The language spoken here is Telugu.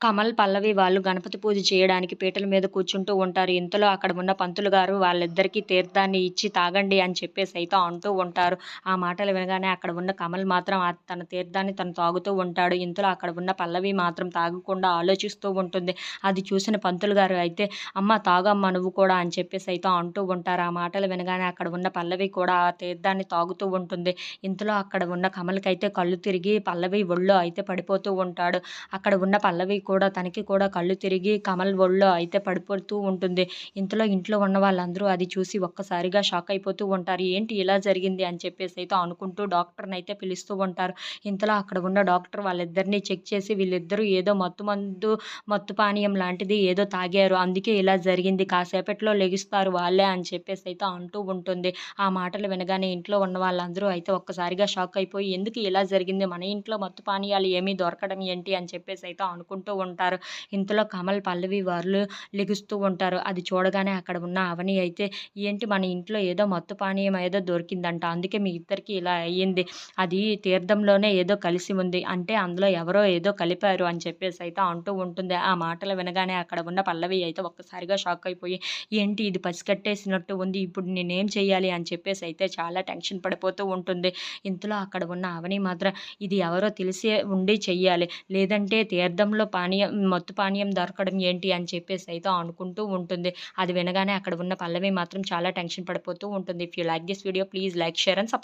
కమల్, పల్లవి వాళ్ళు గణపతి పూజ చేయడానికి పీటల మీద కూర్చుంటూ ఉంటారు. ఇంతలో అక్కడ ఉన్న పంతులు గారు వాళ్ళిద్దరికీ తీర్థాన్ని ఇచ్చి తాగండి అని చెప్పేసి అయితే అంటూ ఉంటారు. ఆ మాటలు వినగానే అక్కడ ఉన్న కమల్ మాత్రం తన తీర్థాన్ని తను తాగుతూ ఉంటాడు. ఇంతలో అక్కడ ఉన్న పల్లవి మాత్రం తాగకుండా ఆలోచిస్తూ ఉంటుంది. అది చూసిన పంతులు గారు అయితే అమ్మ తాగమ్మా నువ్వు కూడా అని చెప్పేసి అయితే అంటూ ఉంటారు. ఆ మాటలు వినగానే అక్కడ ఉన్న పల్లవి కూడా ఆ తీర్థాన్ని తాగుతూ ఉంటుంది. ఇంతలో అక్కడ ఉన్న కమల్‌కైతే కళ్ళు తిరిగి పల్లవి ఒళ్ళో అయితే పడిపోతూ ఉంటాడు. అక్కడ ఉన్న పల్లవి కూడా తనకి కూడా కళ్ళు తిరిగి కమల్ ఒళ్ళో అయితే పడిపోతూ ఉంటుంది. ఇంతలో ఇంట్లో ఉన్న వాళ్ళందరూ అది చూసి ఒక్కసారిగా షాక్ అయిపోతూ ఉంటారు. ఏంటి ఇలా జరిగింది అని చెప్పేసి అయితే అనుకుంటూ డాక్టర్‌ని అయితే పిలుస్తూ ఉంటారు. ఇంతలో అక్కడ ఉన్న డాక్టర్ వాళ్ళిద్దరిని చెక్ చేసి వీళ్ళిద్దరూ ఏదో మత్తు మందు, మత్తు పానీయం లాంటిది ఏదో తాగారు. అందుకే ఇలా జరిగింది. కాసేపట్లో లెగిస్తారు వాళ్ళే అని చెప్పేసి అయితే అంటూ ఉంటుంది. ఆ మాటలు వినగానే ఇంట్లో ఉన్న వాళ్ళందరూ అయితే ఒక్కసారిగా షాక్ అయిపోయి ఎందుకు ఇలా జరిగింది? మన ఇంట్లో మత్తు పానీయాలు ఏమీ దొరకడం ఏంటి? అని చెప్పేసి అయితే అనుకుంటూ ఉంటారు. ఇంతలో కమల్, పల్లవి వాళ్ళు లెగుస్తూ ఉంటారు. అది చూడగానే అక్కడ ఉన్న అవని అయితే ఏంటి మన ఇంట్లో ఏదో మత్తు పానీయం ఏదో దొరికిందంట. అందుకే మీ ఇద్దరికీ ఇలా అయ్యింది. అది తీర్థంలోనే ఏదో కలిసి ఉంది. అంటే అందులో ఎవరో ఏదో కలిపారు అని చెప్పేసి అయితే అంటూ ఉంటుంది. ఆ మాటలు వినగానే అక్కడ ఉన్న పల్లవి అయితే ఒక్కసారిగా షాక్ అయిపోయి ఏంటి ఇది పసికట్టేసినట్టు ఉంది. ఇప్పుడు నేనేం చేయాలి అని చెప్పేసి అయితే చాలా టెన్షన్ పడిపోతూ ఉంటుంది. ఇంతలో అక్కడ ఉన్న అవని మాత్రం ఇది ఎవరో తెలిసే ఉండి చెయ్యాలి. లేదంటే తీర్థంలో పానీయం మత్తు పానీయం దొరకడం ఏంటి? అని చెప్పేసి అయితే అనుకుంటూ ఉంటుంది. అది వినగానే అక్కడ ఉన్న పల్లవి మాత్రం చాలా టెన్షన్ పడిపోతూ ఉంటుంది. If you like this video please like, share and subscribe.